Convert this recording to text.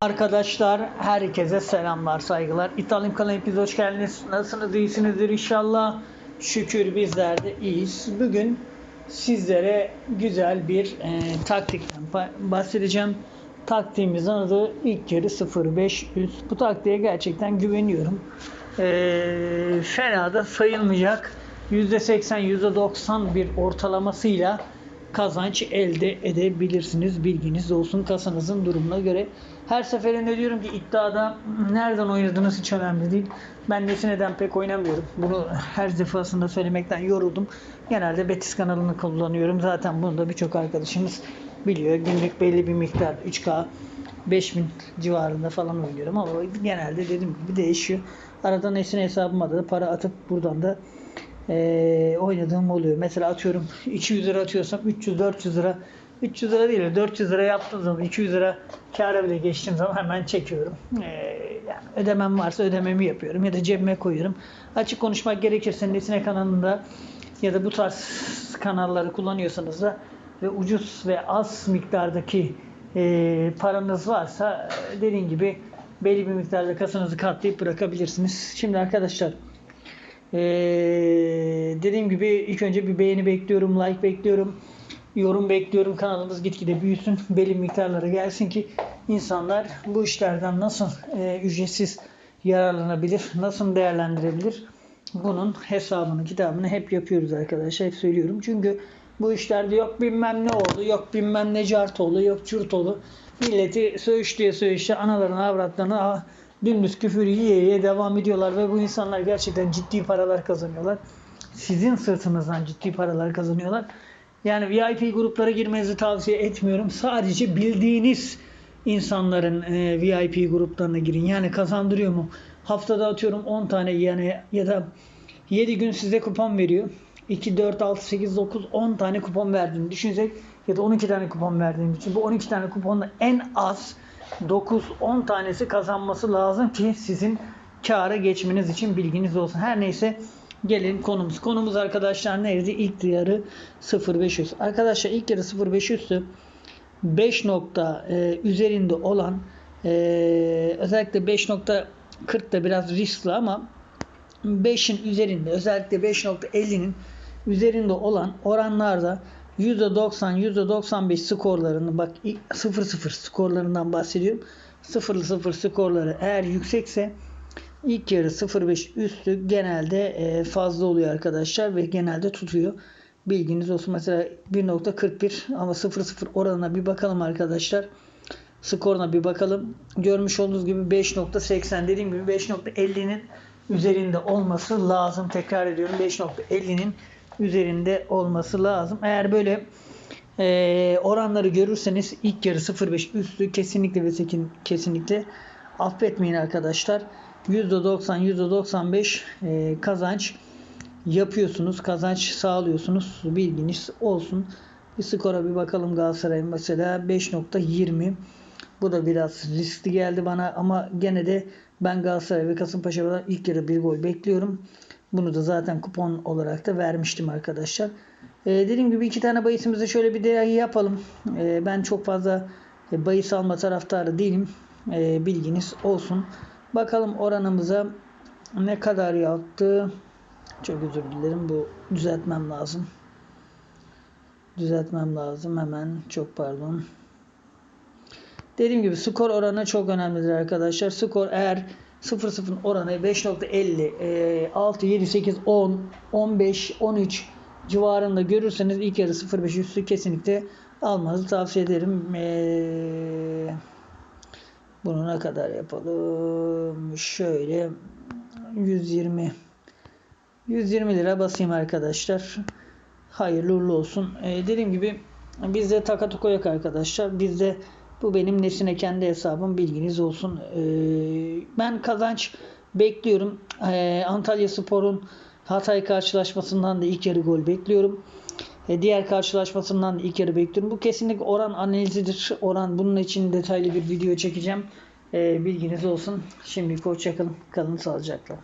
Arkadaşlar herkese selamlar saygılar. İtalyum kanalına hepiniz hoş geldiniz. Nasılsınız iyisinizdir inşallah. Şükür bizler de iyiyiz. Bugün sizlere güzel bir e, taktikten bahsedeceğim. Taktiğimizin adı ilk yarı 0-5 üst. Bu taktiğe gerçekten güveniyorum. E, fena da sayılmayacak. %80 %90 bir ortalamasıyla kazanç elde edebilirsiniz. Bilginiz olsun kasanızın durumuna göre. Her seferinde diyorum ki iddiada nereden oynadığınız hiç önemli değil. Ben Nesine'den pek oynamıyorum. Bunu her defasında söylemekten yoruldum. Genelde Betis kanalını kullanıyorum. Zaten bunu da birçok arkadaşımız biliyor. Günlük belli bir miktar 3K 5000 civarında falan oynuyorum ama genelde dediğim gibi değişiyor. Arada Nesine hesabıma da para atıp buradan da eee, oynadığım oluyor. Mesela atıyorum 200 lira atıyorsam 300-400 lira 300 lira değil de 400 lira yaptığım zaman 200 lira kâra bile geçtiğim zaman hemen çekiyorum. Eee, yani ödemem varsa ödememi yapıyorum ya da cebime koyuyorum. Açık konuşmak gerekirse Nesine kanalında ya da bu tarz kanalları kullanıyorsanız da ve ucuz ve az miktardaki eee, paranız varsa e, dediğim gibi belli bir miktarda kasanızı katlayıp bırakabilirsiniz. Şimdi arkadaşlar ee, dediğim gibi ilk önce bir beğeni bekliyorum, like bekliyorum, yorum bekliyorum. Kanalımız gitgide büyüsün, belli miktarlara gelsin ki insanlar bu işlerden nasıl e, ücretsiz yararlanabilir, nasıl değerlendirebilir? Bunun hesabını, kitabını hep yapıyoruz arkadaşlar. Hep söylüyorum. Çünkü bu işlerde yok bilmem ne oldu, yok bilmem ne cart oldu, yok çurt oldu. Milleti söğüşlüye söğüşlüye analarını, avratlarını ah, dümdüz küfür yiye yiye devam ediyorlar ve bu insanlar gerçekten ciddi paralar kazanıyorlar. Sizin sırtınızdan ciddi paralar kazanıyorlar. Yani VIP gruplara girmenizi tavsiye etmiyorum. Sadece bildiğiniz insanların e, VIP gruplarına girin. Yani kazandırıyor mu? Haftada atıyorum 10 tane yani ya da 7 gün size kupon veriyor. 2, 4, 6, 8, 9, 10 tane kupon verdiğini düşünsek ya da 12 tane kupon verdiğini düşün. Bu 12 tane kuponla en az 9-10 tanesi kazanması lazım ki sizin kâra geçmeniz için bilginiz olsun. Her neyse gelin konumuz. Konumuz arkadaşlar neydi? İlk yarı 0500. Arkadaşlar ilk yarı 0500'tü. 5 nokta e, üzerinde olan e, özellikle 5.40 da biraz riskli ama 5'in üzerinde özellikle 5.50'nin üzerinde olan oranlarda %90 %95 skorlarını bak 0-0 skorlarından bahsediyorum. 0-0 skorları eğer yüksekse ilk yarı 0-5 üstü genelde e, fazla oluyor arkadaşlar ve genelde tutuyor. Bilginiz olsun. Mesela 1.41 ama 0-0 oranına bir bakalım arkadaşlar. Skoruna bir bakalım. Görmüş olduğunuz gibi 5.80 dediğim gibi 5.50'nin üzerinde olması lazım. Tekrar ediyorum 5.50'nin üzerinde olması lazım. Eğer böyle e, oranları görürseniz ilk yarı 0.5 üstü kesinlikle ve kesinlikle affetmeyin arkadaşlar. %90 %95 e, kazanç yapıyorsunuz. Kazanç sağlıyorsunuz. Bilginiz olsun. Bir skora bir bakalım Galatasaray'ın mesela 5.20 bu da biraz riskli geldi bana ama gene de ben Galatasaray ve Kasımpaşa'dan ilk yarı bir gol bekliyorum. Bunu da zaten kupon olarak da vermiştim arkadaşlar. Ee, dediğim gibi iki tane bahisimizi şöyle bir değerli yapalım. Ee, ben çok fazla e, bahis alma taraftarı değilim. Ee, bilginiz olsun. Bakalım oranımıza ne kadar yaptı. Çok özür dilerim. Bu düzeltmem lazım. Düzeltmem lazım hemen. Çok pardon. Dediğim gibi skor oranı çok önemlidir arkadaşlar. Skor eğer 0-0'ın oranı 5.50, e, 6, 7, 8, 10, 15, 13 civarında görürseniz ilk yarı 0.5 üstü kesinlikle almanızı tavsiye ederim. E, bunu ne kadar yapalım? Şöyle 120 120 lira basayım arkadaşlar. Hayırlı uğurlu olsun. E, dediğim gibi bizde takatuko yok arkadaşlar. Bizde bu benim nesine kendi hesabım bilginiz olsun. E, ben kazanç bekliyorum. E, Antalya Spor'un Hatay karşılaşmasından da ilk yarı gol bekliyorum. E, diğer karşılaşmasından da ilk yarı bekliyorum. Bu kesinlikle oran analizidir. Oran bunun için detaylı bir video çekeceğim. E, bilginiz olsun. Şimdi hoşçakalın. Kalın sağlıcakla.